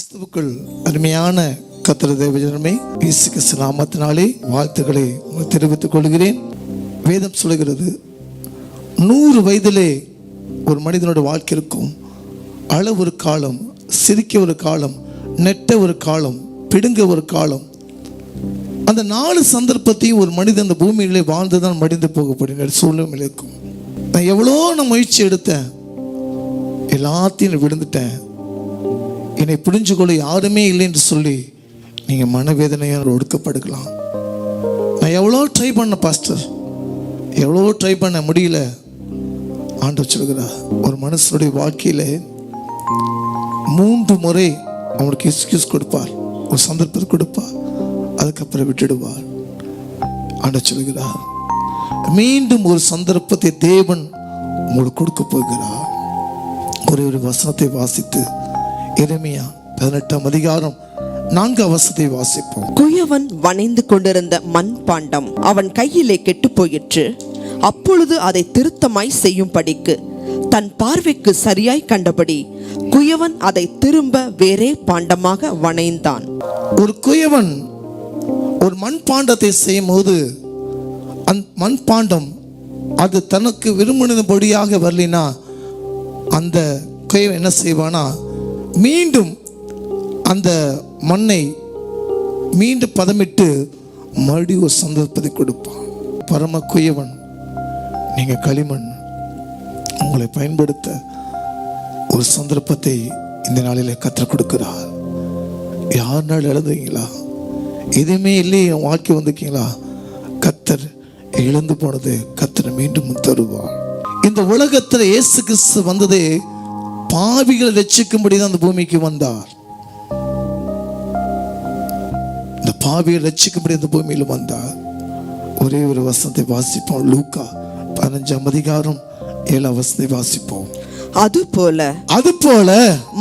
கிறிஸ்துவுக்குள் அருமையான கத்திர தேவஜனமே இயேசு கிறிஸ்து நாமத்தினாலே வாழ்த்துக்களை தெரிவித்துக் கொள்கிறேன். வேதம் சொல்கிறது நூறு வயதிலே ஒரு மனிதனோட வாழ்க்கை இருக்கும். அழ ஒரு காலம் சிரிக்க ஒரு காலம் நெட்ட ஒரு காலம் பிடுங்க ஒரு காலம். அந்த நாலு சந்தர்ப்பத்தையும் ஒரு மனிதன் அந்த பூமியிலே வாழ்ந்து தான் மடிந்து போகப்படுகிற சூழ்நிலை இருக்கும். நான் எவ்வளோ நான் முயற்சி எடுத்தேன் எல்லாத்தையும் விழுந்துட்டேன். என்னை புரிஞ்சு கொள்ள யாருமே இல்லை என்று சொல்லி நீங்கள் மனவேதனையால் ஒடுக்கப்படுக்கலாம். நான் எவ்வளோ ட்ரை பண்ண பாஸ்டர் எவ்வளோ ட்ரை பண்ண முடியல. ஆண்டு வச்சிருக்கிறார் ஒரு மனுஷனுடைய வாழ்க்கையில் மூன்று முறை அவனுக்கு எக்ஸ்கியூஸ் கொடுப்பார். ஒரு சந்தர்ப்பத்தை கொடுப்பார். அதுக்கப்புறம் விட்டுடுவார். ஆண்டு சொல்கிறார் மீண்டும் ஒரு சந்தர்ப்பத்தை தேவன் உங்களுக்கு கொடுக்க போகிறார். ஒரே ஒரு வசனத்தை வாசித்து எளிமையா பதினெட்டாம் அதிகாரம் நான்கு அவசத்தை வாசிப்போம். குயவன் வணைந்து கொண்டிருந்த மண் பாண்டம் அவன் கையிலே கெட்டுப் போயிற்று அப்பொழுது அதை திருத்தமாய் செய்யும்படிக்கு தன் பார்வைக்கு சரியாய் கண்டபடி குயவன் அதை திரும்ப வேறே பாண்டமாக வணைந்தான். ஒரு குயவன் ஒரு மண்பாண்டத்தை செய்யும் போது அந்த மண்பாண்டம் அது தனக்கு விரும்பினபடியாக வரலினா அந்த குயவன் என்ன செய்வானா மீண்டும் அந்த மண்ணை மீண்டும் பதமிட்டு மறுபடியும் ஒரு சந்தர்ப்பத்தை கொடுப்பான். பரம குயவன் நீங்கள் களிமண் உங்களை பயன்படுத்த ஒரு சந்தர்ப்பத்தை இந்த நாளில் கற்றுக் கொடுக்கிறார். யார் நாள் எழுதுவீங்களா எதுவுமே இல்லையே என் வாழ்க்கை வந்திருக்கீங்களா? கத்தர் இழந்து போனது கத்தர் மீண்டும் தருவார். இந்த உலகத்தில் இயேசு கிறிஸ்து வந்ததே பாவிகளை ரட்சிக்கும்படி தான் அந்த பூமிக்கு வந்தார். இந்த பாவியை ரட்சிக்கும்படி அந்த பூமியில் வந்தார். ஒரே ஒரு வசனத்தை வாசிப்போம். லூக்கா பதினஞ்சாம் அதிகாரம் ஏழாம் வசனத்தை வாசிப்போம். அதுபோல அதுபோல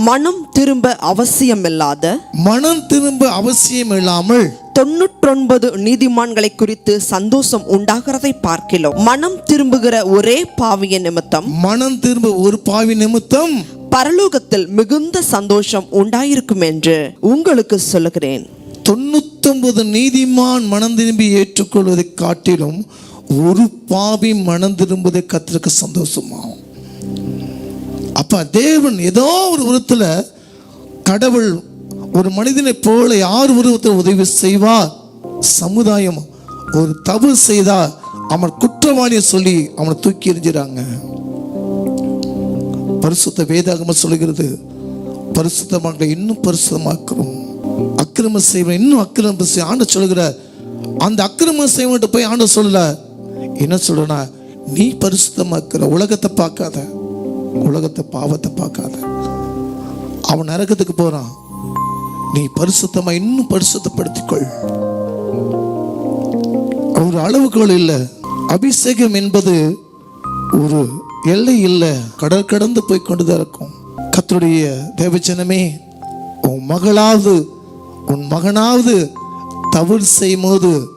மனம் திரும்ப அவசியமில்லாத மனம் திரும்ப அவசியம் இல்லாமல் தொன்னூற்றொன்பது நீதிமான்களை குறித்து சந்தோஷம் உண்டாகிறதை பார்க்கிலும் மனம் திரும்புகிற ஒரே பாவிய நிமித்தம் மனம் திரும்ப ஒரு பாவி நிமித்தம் பரலோகத்தில் மிகுந்த சந்தோஷம் உண்டாயிருக்கும் என்று உங்களுக்கு சொல்லுகிறேன். தொண்ணூத்தொன்பது நீதிமான் மனம் திரும்பி ஏற்றுக்கொள்வதை காட்டிலும் ஒரு பாவி மனம் திரும்புவதை கத்திற்கு சந்தோஷமாகும். அப்ப தேவன் ஏதோ ஒரு உருவத்துல கடவுள் ஒரு மனிதனை போல யார் உருவத்தில் உதவி செய்வார்? சமுதாயம் ஒரு தவறு செய்தால் அவன் குற்றவாளியை சொல்லி அவனை தூக்கி எறிஞ்சிறாங்க பரிசுத்த வேதாகம சொல்லுகிறது. பரிசுத்தமாக இன்னும் பரிசுத்தமாக்குறோம் அக்கிரம செய்வன் இன்னும் அக்கிரம செய்ய ஆண்டு சொல்லுகிற அந்த அக்கிரம செய்வன்ட்டு போய் ஆண்டு சொல்லல. என்ன சொல்றனா நீ பரிசுத்தமாக்குற உலகத்தை பார்க்காத. உலகத்தை பாவத்தை பார்க்காத. அவன் நரகத்துக்கு போறான். நீ பரிசுத்தமா இன்னும் பரிசுத்தப்படுத்திக்கொள். ஒரு அளவுகோல் இல்லை. அபிஷேகம் என்பது ஒரு எல்லை இல்லை கடல் கடந்து போய் கொண்டுதான் இருக்கும். கத்தருடைய தேவஜனமே உன் மகளாவது உன் மகனாவது தவறு செய்யும் போது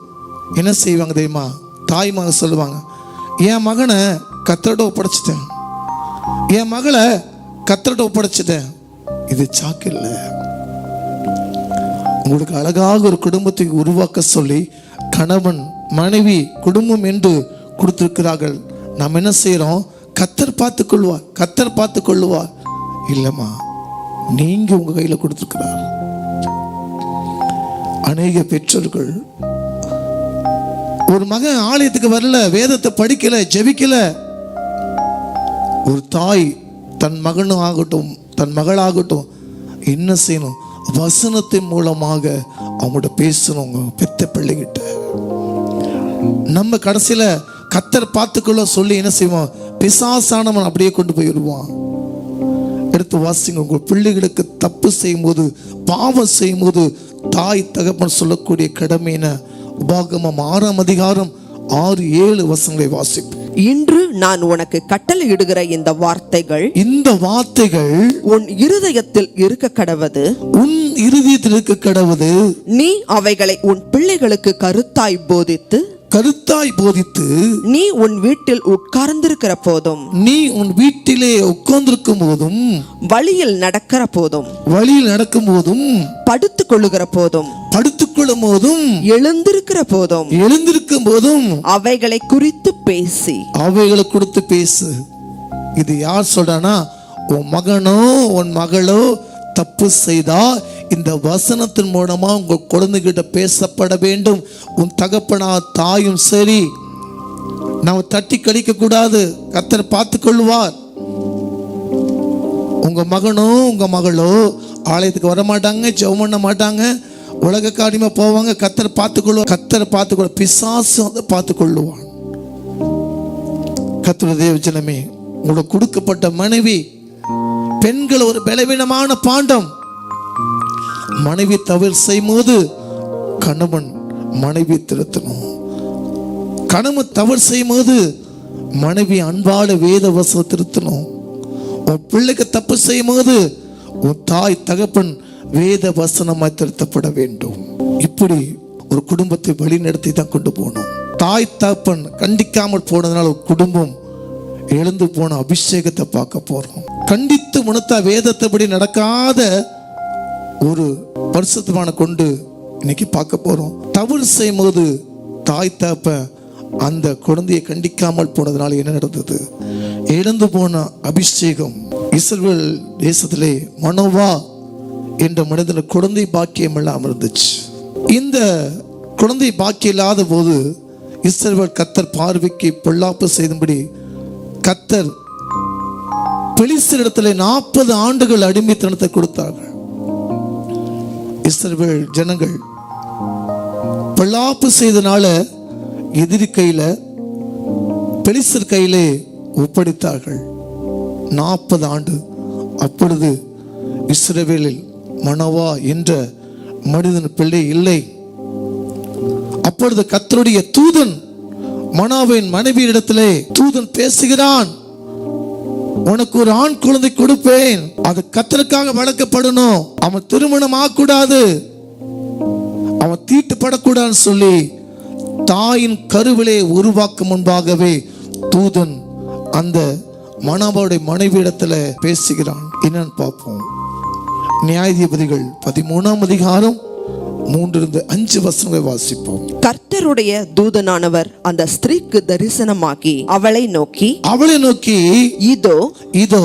என்ன செய்வாங்க தெரியுமா? தாய் மகன் சொல்லுவாங்க என் மகனை கத்தரோட ஒப்படைச்சிட்டேன். என் மகளை கத்தரோட ஒப்படைச்சிட்டேன். இது சாக்கு இல்லை. உங்களுக்கு அழகாக ஒரு குடும்பத்தை உருவாக்க சொல்லி கணவன் மனைவி குடும்பம் என்று கொடுத்திருக்கிறார்கள். நாம் என்ன செய்கிறோம் கத்தர் பார்த்து கொள்வார் கத்தர் பார்த்து கொள்ளுவா இல்லைம்மா நீங்க உங்க கையில் கொடுத்துருக்கிறார். அநேக பெற்றோர்கள் ஒரு மகன் ஆலயத்துக்கு வரல வேதத்தை படிக்கல ஜெபிக்கல. ஒரு தாய் தன் மகனும் ஆகட்டும் தன் மகளாகட்டும் என்ன செய்யணும்? வசனத்தின் மூலமாக அவங்கள்ட்ட பேசணுங்க பெத்த பிள்ளைகிட்ட. நம்ம கடைசியில கத்தர் பார்த்துக்கொள்ள சொல்லி என்ன செய்வோம்? பிசாசானவன் அப்படியே கொண்டு போயிடுவான் எடுத்து வாசிங்க உங்கள் பிள்ளைகளுக்கு தப்பு செய்யும்போது பாவம் செய்யும்போது தாய் தகப்பன் சொல்லக்கூடிய கடமையின உபாகமம் ஆறாம் அதிகாரம் ஆறு ஏழு வசனங்களை வாசிப்போம். இன்று நான் உனக்கு கட்டளையிடுகிற இந்த வார்த்தைகள் இந்த வார்த்தைகள் உன் இருதயத்தில் இருக்க கடவது உன் இருதயத்தில் இருக்க கடவுது நீ அவைகளை உன் பிள்ளைகளுக்கு கருத்தாய் போதித்து கருத்தாய் போதித்து நீ உன் வீட்டில் உட்கார்ந்திருக்கிற போதும். நீ உன் வீட்டிலே உட்கார்ந்திருக்கும் போதும். வழியில் நடக்கிற போதும். வழியில் நடக்கும் போதும். படுத்துக் கொள்ளுகிற போதும். படுத்துக்கொள்ளும் போதும். எழுந்திருக்கிற போதும். எழுந்திருக்கும் போதும். அவைகளை குறித்து பேசி. அவைகளை கொடுத்து பேசு. இது யார் சொல்றானா உன் மகனோ உன் மகளோ தப்பு செய்தா இந்த வசனத்தின் மூலமா உங்க குழந்தைகிட்ட பேசப்பட வேண்டும். உன் தகப்பனா தாயும் சரி. நாம் தட்டி கழிக்க கூடாது. கத்தர் பார்த்து கொள்வார். உங்க மகனோ உங்க மகளோ ஆலயத்துக்கு வர மாட்டாங்க ஜெபம் பண்ண மாட்டாங்க. உலக காரியமா போவாங்க கத்தர் பார்த்துக்கொள்வார் கத்தர் பார்த்துக்கொள்ள பிசாசு வந்து பார்த்து கொள்ளுவான். தேவ ஜனமே உங்களுக்கு கொடுக்கப்பட்ட மனைவி பெண்கள் ஒரு பலவீனமான பாண்டம். மனைவி தவறு செய்யும்போது கணவன் மனைவி திருத்தணும். கணவன் தவறு செய்யும் போது மனைவி அன்பால வேத வசனம் திருத்தணும். உன் பிள்ளைக்கு தப்பு செய்யும்போது உன் தாய் தகப்பன் வேத வசனமாய் திருத்தப்பட வேண்டும். இப்படி ஒரு குடும்பத்தை வழிநடத்தி தான் கொண்டு போகணும். தாய் தகப்பன் கண்டிக்காமல் போனதுனால ஒரு குடும்பம் எழுந்து போன அபிஷேகத்தை பார்க்க போறோம். கண்டித்து உணர்த்தா வேதத்தைப்படி நடக்காத ஒரு பரிசுத்தமான கொண்டு இன்னைக்கு பார்க்க போறோம். தவறு செய்யும் போது தாய் தாப்ப அந்த குழந்தையை கண்டிக்காமல் போனதுனால என்ன நடந்தது? இழந்து போன அபிஷேகம் இஸ்ரேல் தேசத்திலே மனோவா என்ற மனிதன குழந்தை பாக்கியம் எல்லாம் இருந்துச்சு. இந்த குழந்தை பாக்கியம் இல்லாத போது இஸ்ரேல் கத்தர் பார்வைக்கு பொல்லாப்பு செய்தும்படி கத்தர் பெலிஸ்தரிடத்தில் நாற்பது ஆண்டுகள் அடிமைத்தனத்தை கொடுத்தார்கள். இஸ்ரவேல் ஜனங்கள் பல்லாப்பு செய்தனால எதிரி கையில பெலிஸ்தர் கையிலே ஒப்படைத்தார்கள். நாற்பது ஆண்டு. அப்பொழுது இஸ்ரவேலில் மனவா என்ற மனிதன் பிள்ளை இல்லை. அப்பொழுது கத்தருடைய தூதன் மனாவின் மனைவியிடத்திலே தூதன் பேசுகிறான். உனக்கு ஒரு ஆண் குழந்தை கொடுப்பேன். அது கத்தருக்காக வளர்க்கப்படணும். அவன் திருமணம் ஆகக்கூடாது. அவன் தீட்டுப்படக்கூடாதுன்னு சொல்லி தாயின் கருவிலே உருவாக்கும் முன்பாகவே தூதன் அந்த மணவாவுடைய மனைவியிடத்துல பேசுகிறான். என்னன்னு பார்ப்போம். நியாயாதிபதிகள் பதிமூணாம் அதிகாரம் மூன்றிலிருந்து அஞ்சு வசனங்களை வாசிப்போம். கர்த்தருடைய தூதனானவர் அந்த ஸ்திரீக்கு தரிசனமாகி அவளை நோக்கி அவளை நோக்கி இதோ இதோ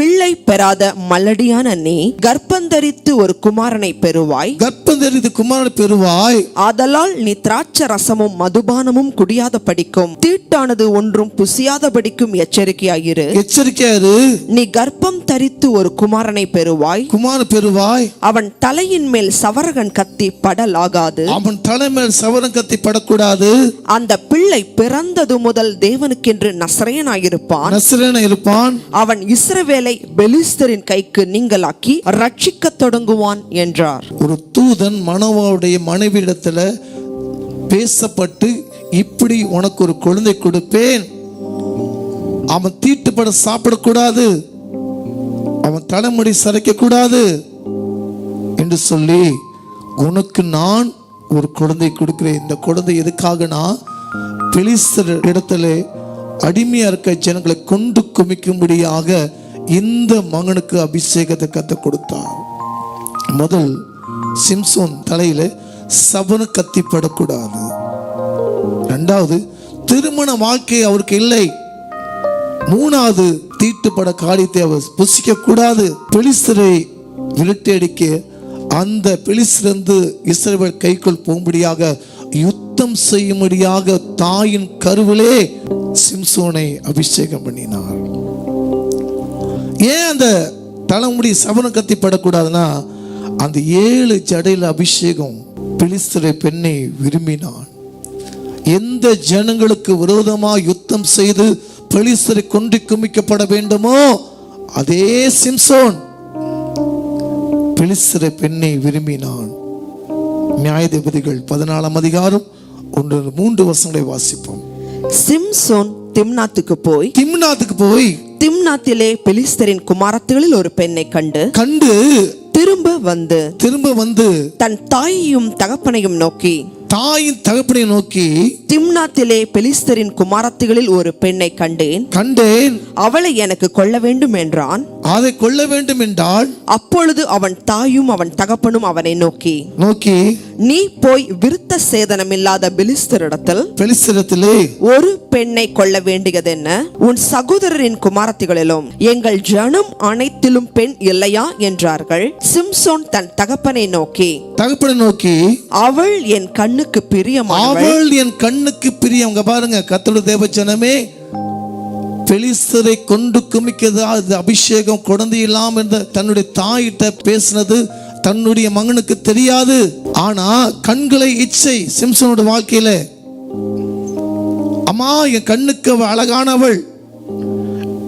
பிள்ளை பெறாத மலடியான நீ கர்ப்பந்தரித்து ஒரு குமாரனை பெறுவாய். கர்ப்பம் தெரிந்து குமாரன் பெறுவாய். ஆதலால் நீ திராட்சை ரசமும் மதுபானமும் குடியாத படிக்கும் தீட்டானது ஒன்றும் புசியாத படிக்கும் எச்சரிக்கையாயிரு. எச்சரிக்கையாரு நீ கர்ப்பம் தரித்து ஒரு குமாரனை பெறுவாய். குமாரன் பெறுவாய். அவன் தலையின் மேல் சவரகன் கத்தி படலாகாது. அவன் தலைமையில் சவரம் கத்தி படக்கூடாது. அந்த பிள்ளை பிறந்தது முதல் தேவனுக்கென்று நசரேயனாயிருப்பான். நசிரன இருப்பான் அவன் இஸ்ரவேலை பெலிஸ்தரின் கைக்கு நீங்களாக்கி ரட்சிக்க தொடங்குவான் என்றார். ஒரு தூதன் மனோவாவுடைய மனைவியிடத்துல பேசப்பட்டு இப்படி உனக்கு ஒரு குழந்தை கொடுப்பேன். அவன் தீட்டுப்பட சாப்பிடக்கூடாது. அவன் தலைமுடி சரைக்க கூடாது என்று சொல்லி உனக்கு நான் ஒரு குழந்தை கொடுக்கிறேன். இந்த குழந்தை எதுக்காகனா பெலிஸ்தர் இடத்துல அடிமையா இருக்க ஜனங்களை கொண்டு குமிக்கும்படியாக இந்த மகனுக்கு அபிஷேகத்தை கத்த கொடுத்தார் முதல் சிம்சோன் தலையில சபனு கத்தி படக்கூடாது ரெண்டாவது திருமண வாழ்க்கை அவருக்கு இல்லை. மூணாவது தீட்டுப்பட காரியத்தை அவர் புசிக்க கூடாது பெலிஸ்தரை விரட்டடிக்க அந்த பெலிஸ்திருந்து இஸ்ரேல் கைக்குள் போகும்படியாக யுத்தம் செய்யும்படியாக தாயின் கருவிலே சிம்சோனை அபிஷேகம் பண்ணினார். ஏன் அந்த தலைமுடி சவனம் கத்தி படக்கூடாதுன்னா அந்த ஏழு ஜடையில அபிஷேகம் பிலிஸ்தரை பெண்ணை விரும்பினான். எந்த ஜனங்களுக்கு விரோதமாக யுத்தம் செய்து பெலிஸ்தரை கொண்டு குமிக்கப்பட வேண்டுமோ அதே சிம்சோன் பெலிஸ்தரை பெண்ணை விரும்பினான். நியாயாதிபதிகள் பதினாலாம் அதிகாரம் ஒன்று மூன்று வருஷங்களை வாசிப்போம். சிம்சோன் திம்னாத்துக்கு போய் திம்னாத்துக்கு போய் திம்னாத்திலே பெலிஸ்தரின் குமாரத்திகளில் ஒரு பெண்ணை கண்டு கண்டு திரும்ப வந்து திரும்ப வந்து தன் தாயையும் தகப்பனையும் நோக்கி தாயின் தகப்பனை நோக்கி திம்னாத்திலே பெலிஸ்தரின் குமாரத்திகளில் ஒரு பெண்ணை கண்டேன். கண்டேன். அவளை எனக்கு கொள்ள வேண்டும் என்றான். அதை கொள்ள வேண்டும் என்றால் அப்பொழுது அவன் தாயும் அவன் தகப்பனும் அவனை நோக்கி நோக்கி நீ போய் விருத்த சேதனமில்லாத பெலிஸ்தரிடத்தில் பெலிஸ்தரத்திலே ஒரு பெண்ணை கொள்ள வேண்டியதென்ன? உன் சகோதரரின் குமாரத்திகளிலும் எங்கள் ஜனம் அனைத்திலும் பெண் இல்லையா? என்றார்கள். சிம்சோன் தன் தகப்பனை நோக்கி தகப்பனை நோக்கி அவள் என் கண்ணுக்கு பிரியமானவள். அவள் என் கண்ணுக்கு பிரியவங்க பாருங்க கத்தோட தேவச்சனமே பெலிஸ்தரை கொண்டு குமிக்கிறது. அது அபிஷேகம் குழந்தை இல்லாம இருந்த தன்னுடைய தாயிட்ட பேசினது தன்னுடைய மகனுக்கு தெரியாது. ஆனா கண்களை இச்சை சிம்சனோட வாழ்க்கையில. அம்மா என் கண்ணுக்கு அழகானவள்.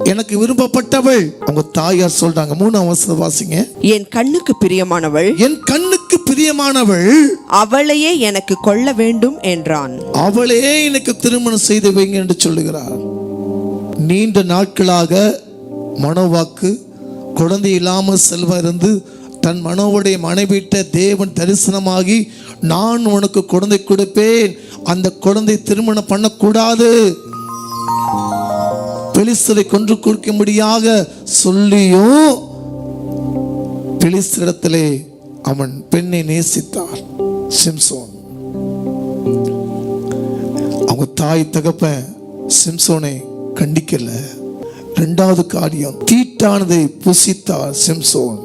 எனக்கு விரும்பப்பட்டவள். அவங்க தாயார் சொல்றாங்க மூணாம் அவசர வாசிங்க. என் கண்ணுக்கு பிரியமானவள். என் கண்ணுக்கு பிரியமானவள் அவளையே எனக்கு கொள்ள வேண்டும் என்றான். அவளே எனக்கு திருமணம் செய்து வைங்க என்று சொல்லுகிறார். நீண்ட நாட்களாக மனோவாக்கு குழந்தை இல்லாமல் செல்வம் இருந்து தன் மனோவுடைய மனைவிட்ட தேவன் தரிசனமாகி நான் உனக்கு குழந்தை கொடுப்பேன். அந்த குழந்தை திருமணம் பண்ணக்கூடாது. பெலிஸ்தரை கொன்று கொடுக்கும்படியாக சொல்லியும் பெலிஸ்தரிடத்திலே அவன் பெண்ணை நேசித்தார் சிம்சோன். அவங்க தாய் தகப்ப சிம்சோனை கண்டிக்கல. ரெண்டாவது காரியம் தீட்டானதை புசித்தார் சிம்சோன்.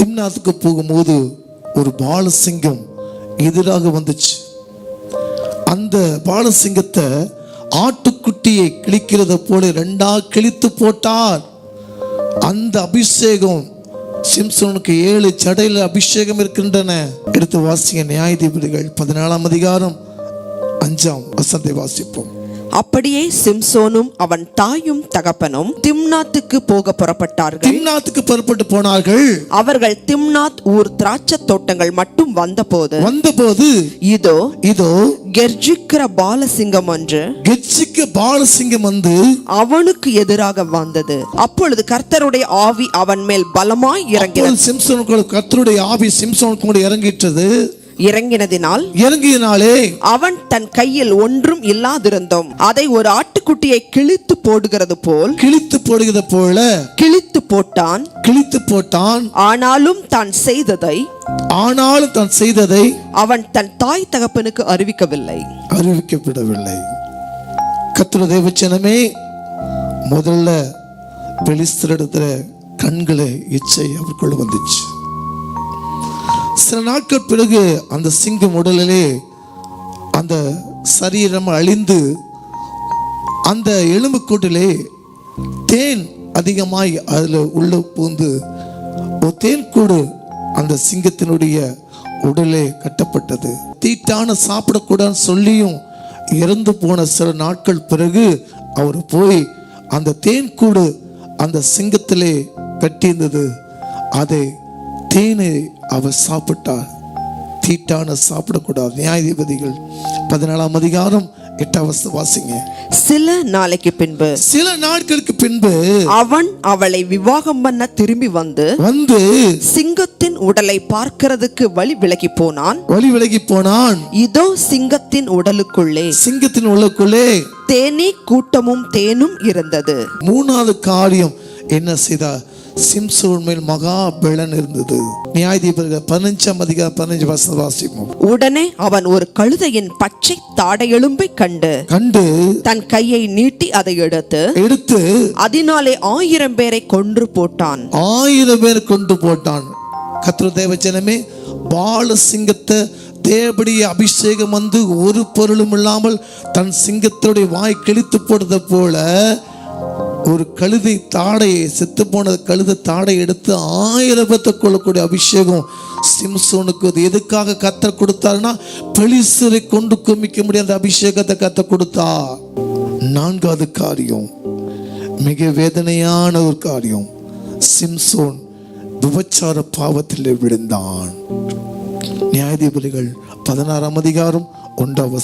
திம்னாத்துக்கு போகும்போது ஒரு பாலசிங்கம் எதிராக வந்துச்சு. அந்த பாலசிங்கத்தை ஆட்டுக்குட்டியை கிழிக்கிறத போல ரெண்டா கிழித்து போட்டார். அந்த அபிஷேகம் சிம்சோனுக்கு ஏழு சடையில அபிஷேகம் இருக்கின்றன. எடுத்து வாசிங்க நியாயாதிபதிகள் பதினாலாம் அதிகாரம் அஞ்சாம் வசந்தை வாசிப்போம். அப்படியே சிம்சோனும் அவன் தாயும் தகப்பனும் திம்னாத்துக்கு போக புறப்பட்டார்கள். திம்னாத்துக்கு புறப்பட்டு போனார்கள். அவர்கள் திம்னாத் ஊர் திராட்சத் தோட்டங்கள் மட்டும் வந்தபோது வந்தபோது இதோ இதோ கெர்ஜிக்கிற பாலசிங்கம் ஒன்று கெச்சிக்க பாலசிங்கம் வந்து அவனுக்கு எதிராக வந்தது. அப்பொழுது கர்த்தருடைய ஆவி அவன் மேல் பலமாய் இறங்கின அப்பொழுது சிம்சோனுக்கு கர்த்தருடைய ஆவி சிம்சோனுக்கு கூட இறங்கிட்டது. இறங்கினதினால் இறங்கியனாலே அவன் தன் கையில் ஒன்றும் இல்லாதிருந்தும் அதை ஒரு ஆட்டுக்குட்டியை கிழித்து போடுகிறது போல் கிழித்து போடுகிறது போல கிழித்து போட்டான். கிழித்து போட்டான். ஆனாலும் தான் செய்ததை ஆனாலும் தான் செய்ததை அவன் தன் தாய் தகப்பனுக்கு அறிவிக்கவில்லை. அறிவிக்கப்படவில்லை. கத்திர தேவச்சனமே முதல்ல பெலிஸ்தரிடத்துல கண்களை இச்சை அவருக்குள்ள வந்துச்சு. சில நாட்கள் பிறகு அந்த சிங்கம் உடலிலே அந்த சரீரம் அழிந்து அந்த எலும்புக்கூட்டிலே தேன் அதிகமாய் அதில் உள்ள பூந்து ஒரு தேன் கூடு அந்த சிங்கத்தினுடைய உடலே கட்டப்பட்டது. தீட்டான சாப்பிடக்கூடாதுன்னு சொல்லியும் இறந்து போன சில நாட்கள் பிறகு அவர் போய் அந்த தேன் கூடு அந்த சிங்கத்திலே கட்டியிருந்தது. அதை தேனை அவர் சாப்பிட்டார். தீட்டான சாப்பிடக்கூடாது. நியாயாதிபதிகள் பதினாலாம் அதிகாரம் எட்டாம் வசனம் வாசிங்க. சில நாளைக்கு பின்பு சில நாட்களுக்கு பின்பு அவன் அவளை விவாகம் பண்ண திரும்பி வந்து வந்து சிங்கத்தின் உடலை பார்க்கிறதுக்கு வழி விலகி போனான். வழி விலகி போனான். இதோ சிங்கத்தின் உடலுக்குள்ளே. சிங்கத்தின் உள்ளக்குள்ளே தேனீ கூட்டமும் தேனும் இருந்தது. மூணாவது காரியம் என்ன செய்தா சிம்சோன் மேல் மகா பெலன் இருந்தது. நியாயதீபர்கள் பதினஞ்சாம் அதிகாரம் பதினஞ்சு வசனம் வாசிப்போம். உடனே அவன் ஒரு கழுதையின் பச்சை தாடை எலும்பை கண்டு கண்டு தன் கையை நீட்டி அதை எடுத்து எடுத்து அதனாலே ஆயிரம் பேரை கொன்று போட்டான். ஆயிரம் பேர் கொண்டு போட்டான். கத்திர தேவச்சனமே பால சிங்கத்தை தேவடைய அபிஷேகம் வந்து ஒரு பொருளும் இல்லாமல் தன் சிங்கத்துடைய வாய் கிழித்து போடுறது போல ஒரு கழுதை தாடையை செத்து போன கழுதை தாடை எடுத்து ஆயிரம் கொள்ளக்கூடிய அபிஷேகம். சிம்சோனுக்கு அது எதுக்காக கத்த கொடுத்தாருன்னா பெலிசரை கொண்டு குமிக்க முடியாத அபிஷேகத்தை கத்த கொடுத்தா நான்காவது காரியம் மிக வேதனையான ஒரு காரியம். சிம்சோன் விபச்சார பாவத்தில் விழுந்தான். நியாயாதிபதிகள் பதினாறாம் அதிகாரம் ஒன்றாம்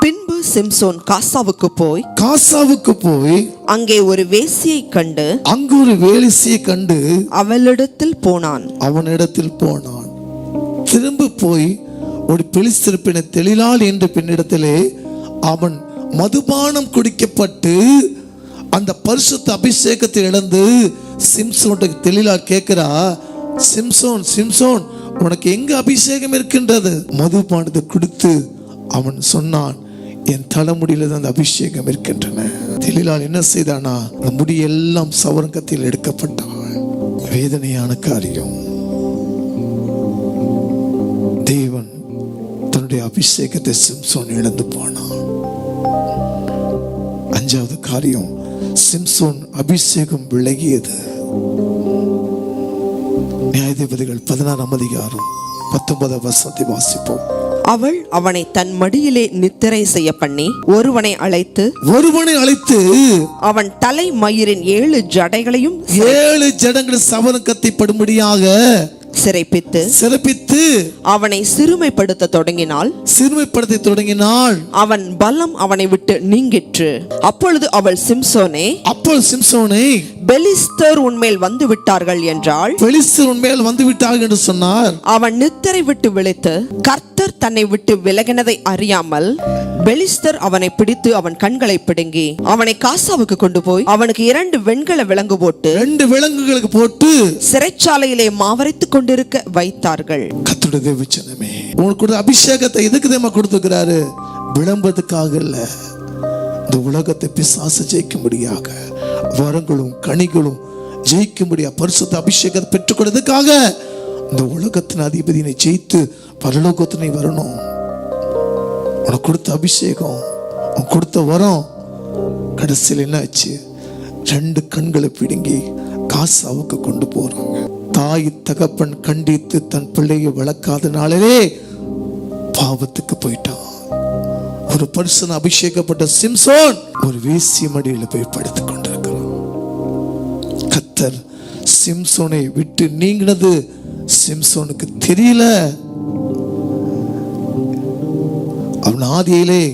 பின்பு சிம்சோன் காசாவுக்கு போய் காசாவுக்கு போய் அங்கே ஒரு வேசியை கண்டு அங்கு ஒரு வேலிசையை கண்டு அவளிடத்தில் போனான். அவனிடத்தில் போனான். திரும்ப போய் ஒரு பெலிஸ்திருப்பின தெளிலாள் என்ற பெண்ணிடத்திலே அவன் மதுபானம் குடிக்கப்பட்டு அந்த பரிசுத்த அபிஷேகத்தை இழந்து சிம்சோன் தெளிலாள் கேட்கிறா சிம்சோன் சிம்சோன் உனக்கு எங்க அபிஷேகம் இருக்கின்றது? மதுபானத்தை குடித்து அவன் சொன்னான் என் தலைமுடியில தான் அந்த அபிஷேகம் இருக்கின்றன. தெளிலால் என்ன செய்தானா அந்த முடியெல்லாம் சவரங்கத்தில் எடுக்கப்பட்டான் வேதனையான காரியம். தேவன் தன்னுடைய அபிஷேகத்தை சிம்சோன் இழந்து போனான். அஞ்சாவது காரியம் சிம்சோன் அபிஷேகம் விலகியது. நியாயாதிபதிகள் பதினாறாம் அதிகாரம் பத்தொன்பதாம் வருஷத்தை வாசிப்போம். அவள் அவனை தன் மடியிலே நித்திரை செய்ய பண்ணி ஒருவனை அழைத்து ஒருவனை அழைத்து அவன் தலை மயிரின் ஏழு ஜடைகளையும் ஏழு ஜடங்கள் சவரங்கத்தை படும்படியாக சிறைப்பித்து சிறப்பித்து அவனை சிறுமைப்படுத்த தொடங்கினாள். சிறுமைப்படுத்தி தொடங்கினாள். அவன் பலம் அவனை விட்டு நீங்கிற்று. அப்பொழுது அவள் சிம்சோனே அப்போ சிம்சோனை பெலிஸ்தர் உன்மேல் வந்து விட்டார்கள் என்றாள். பெலிஸ்தர் உண்மையில் வந்து விட்டார்கள் என்று சொன்னார். அவன் நித்திரை விட்டு விழித்து கர்த்தர் தன்னை விட்டு விலகினதை அறியாமல் பெலிஸ்தர் அவனை பிடித்து அவன் கண்களை பிடுங்கி அவனை காசாவுக்கு கொண்டு போய் அவனுக்கு இரண்டு வெண்கல விலங்கு போட்டு ரெண்டு விலங்குகளுக்கு போட்டு சிறைச்சாலையிலே மாவரைத்துக் கொண்டிருக்க வைத்தார்கள். கத்துடைய தேவச்சனமே உங்களுக்கு கொடுத்த அபிஷேகத்தை எதுக்கு தேமா கொடுத்துக்கிறாரு விளம்பரத்துக்காக இல்ல. இந்த உலகத்தை பிசாசு ஜெயிக்கும்படியாக வரங்களும் கனிகளும் ஜெயிக்கும்படியா பரிசுத்த அபிஷேகத்தை பெற்றுக்கொள்வதற்காக இந்த உலகத்தின் அதிபதியினை ஜெயித்து பரலோகத்தினை வரணும். உனக்கு கொடுத்த அபிஷேகம் உனக்கு கொடுத்த வரம் கடைசியில் என்ன ஆச்சு? ரெண்டு கண்களை பிடுங்கி காசாவுக்கு கொண்டு போறாங்க. தாய் தகப்பன் கண்டித்து தன் பிள்ளையை வளர்க்காதனாலே பாவத்துக்கு போயிட்டான் ஒரு பர்சன் அபிஷேகப்பட்ட சிம்சோன் ஒரு வேசி மடியில போய் படுத்துக் கொண்டிருக்கிறான். கத்தர் சிம்சோனை விட்டு நீங்கினது சிம்சோனுக்கு தெரியல. அவன் ஆதியிலே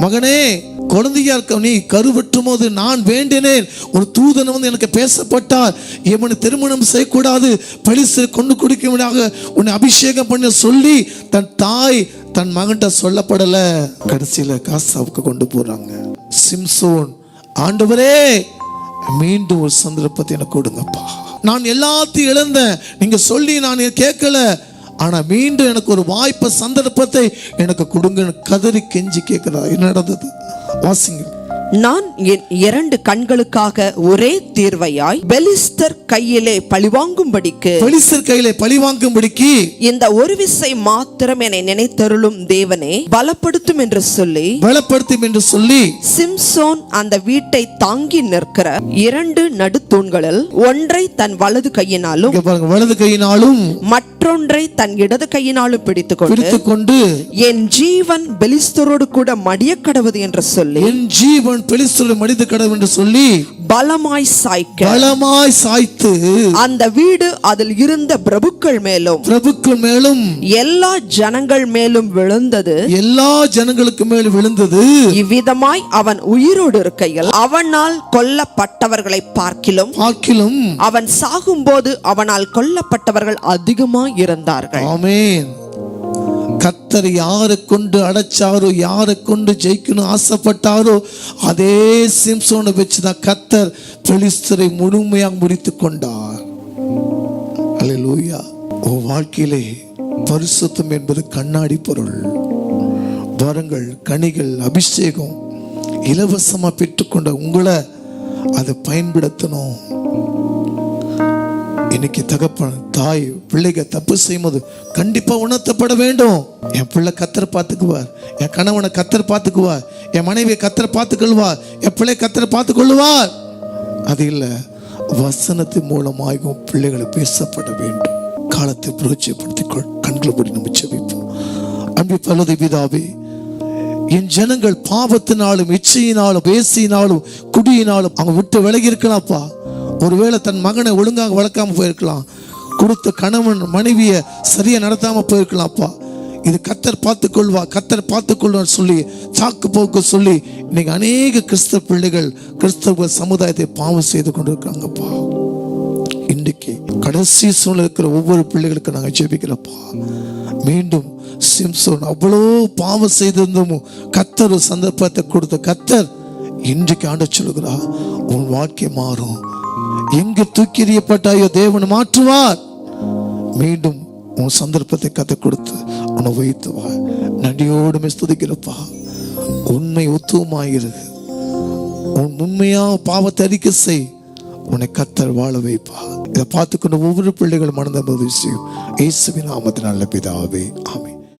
மகனே குழந்தையா இருக்க நீ கருவற்றும் போது நான் வேண்டினேன். ஒரு தூதன் வந்து எனக்கு பேசப்பட்டார். இவனை திருமணம் செய்யக்கூடாது. பரிசு கொண்டு குடிக்கும்படியாக உன்னை அபிஷேகம் பண்ண சொல்லி தன் தாய் தன் மகன்கிட்ட சொல்லப்படல. கடைசியில காசாவுக்கு கொண்டு போறாங்க. சிம்சோன் ஆண்டவரே மீண்டும் ஒரு சந்தர்ப்பத்தை எனக்கு கொடுங்கப்பா. நான் எல்லாத்தையும் இழந்தேன். நீங்க சொல்லி நான் கேட்கல. ஆனால் மீண்டும் எனக்கு ஒரு வாய்ப்பு சந்தர்ப்பத்தை எனக்கு கொடுங்கன்னு கதறி கெஞ்சி கேட்குறா என்ன நடந்தது? வாசிங்க. நான் என் இரண்டு கண்களுக்காக ஒரே தீர்வையாய் பெலிஸ்தர் கையிலே பழிவாங்கும்படிக்கு பெலிஸ்தர் கையில பழி வாங்கும்படிக்கு இந்த ஒரு விசை மாத்திரம் என்னை நினைத்தருளும் தேவனே பலப்படுத்தும் என்று சொல்லி பலப்படுத்தும் என்று சொல்லி சிம்சோன் அந்த வீட்டை தாங்கி நிற்கிற இரண்டு நடுத்தூண்களில் ஒன்றை தன் வலது கையினாலும் வலது கையினாலும் மற்றொன்றை தன் இடது கையினாலும் பிடித்துக்கொண்டு பிடித்துக் கொண்டு என் ஜீவன் பெலிஸ்தரோடு கூட மடிய கடவுது என்று சொல்லி என் ஜீவன் பெலிஸ்தருடைய மனித கடவுள் என்று சொல்லி பலமாய் சாய்க்க. பலமாய் சாய்த்து அந்த வீடு அதில் இருந்த பிரபுக்கள் மேலும் பிரபுக்கள் மேலும் எல்லா ஜனங்கள் மேலும் விழுந்தது. எல்லா ஜனங்களுக்கு மேல் விழுந்தது. இவ்விதமாய் அவன் உயிரோடு இருக்கையில் அவனால் கொல்லப்பட்டவர்களை பார்க்கிலும் ஆக்கிலும் அவன் சாகும்போது அவனால் கொல்லப்பட்டவர்கள் அதிகமாய் இருந்தார்கள். ஆமென். கத்தர் யாரை கொண்டு அடைச்சாரோ யாரை கொண்டு ஜெயிக்கணும் ஆசைப்பட்டாரோ அதே சிம்சோனை வச்சுதான் கத்தர் பெலிஸ்தரை முழுமையாக முடித்து கொண்டார். அல்லேலூயா உன் வாழ்க்கையிலே பரிசுத்தம் என்பது கண்ணாடி பொருள். வரங்கள் கனிகள் அபிஷேகம் இலவசமாக பெற்றுக்கொண்ட உங்களை அதை பயன்படுத்தணும். இன்னைக்கு தகப்பன் தாய் பிள்ளைக தப்பு செய்யும்போது கண்டிப்பா உணர்த்தப்பட வேண்டும். என் பிள்ளை கத்தரை பார்த்துக்குவார். என் கணவனை கத்தர் பார்த்துக்குவார். என் மனைவியை கத்தர் பார்த்துக்கொள்வார். என் பிள்ளை கத்தரை பார்த்துக்கொள்வார் அது இல்லை வசனத்தின் மூலமாகவும் பிள்ளைகளை பேசப்பட வேண்டும். காலத்தை புரட்சிப்படுத்திக் கண்களை மூடி நம்ம செவிப்போம் அன்பு பலதை பிதாவே என் ஜனங்கள் பாவத்தினாலும் இச்சையினாலும் பேசியினாலும் குடியினாலும் அவங்க விட்டு விலகி இருக்கலாம்ப்பா. ஒருவேளை தன் மகனை ஒழுங்காக வளர்க்காம போயிருக்கலாம். கொடுத்த கணவன் மனைவியை சரியா நடத்தாம போயிருக்கலாம்ப்பா இது கத்தர் பார்த்துக்கொள்வா கத்தர் பார்த்துக்கொள்வான்னு சொல்லி சாக்கு போக்கு சொல்லி இன்னைக்கு அநேக கிறிஸ்தவ பிள்ளைகள் கிறிஸ்தவ சமுதாயத்தை பாவம் செய்து கொண்டிருக்காங்கப்பா இன்றைக்கு கடைசி சூழ்நிலை இருக்கிற ஒவ்வொரு பிள்ளைகளுக்கு நாங்கள் ஜெபிக்கிறப்பா மீண்டும் சிம்சோன் அவ்வளோ பாவம் செய்திருந்தோமோ கத்தர் சந்தர்ப்பத்தை கொடுத்த கத்தர் இன்றைக்கு ஆண்ட சொல்லுகிறா உன் வாழ்க்கை மாறும். எங்கு தூக்கி எறியப்பட்டாயோ தேவன் மாற்றுவார். மீண்டும் உன் சந்தர்ப்பத்தை கதை கொடுத்து உன்னை வைத்து வா நன்றியோடுமே ஸ்துதிக்கிறப்பா. உண்மை உத்துவமாகிறது உன் உண்மையா பாவத்தை அறிக்கை செய். உன்னை கத்தர் வாழ வைப்பா. இதை பார்த்துக்கொண்டு ஒவ்வொரு பிள்ளைகளும் மனந்த விஷயம் இயேசுவின் நாமத்தின் பிதாவே. ஆமை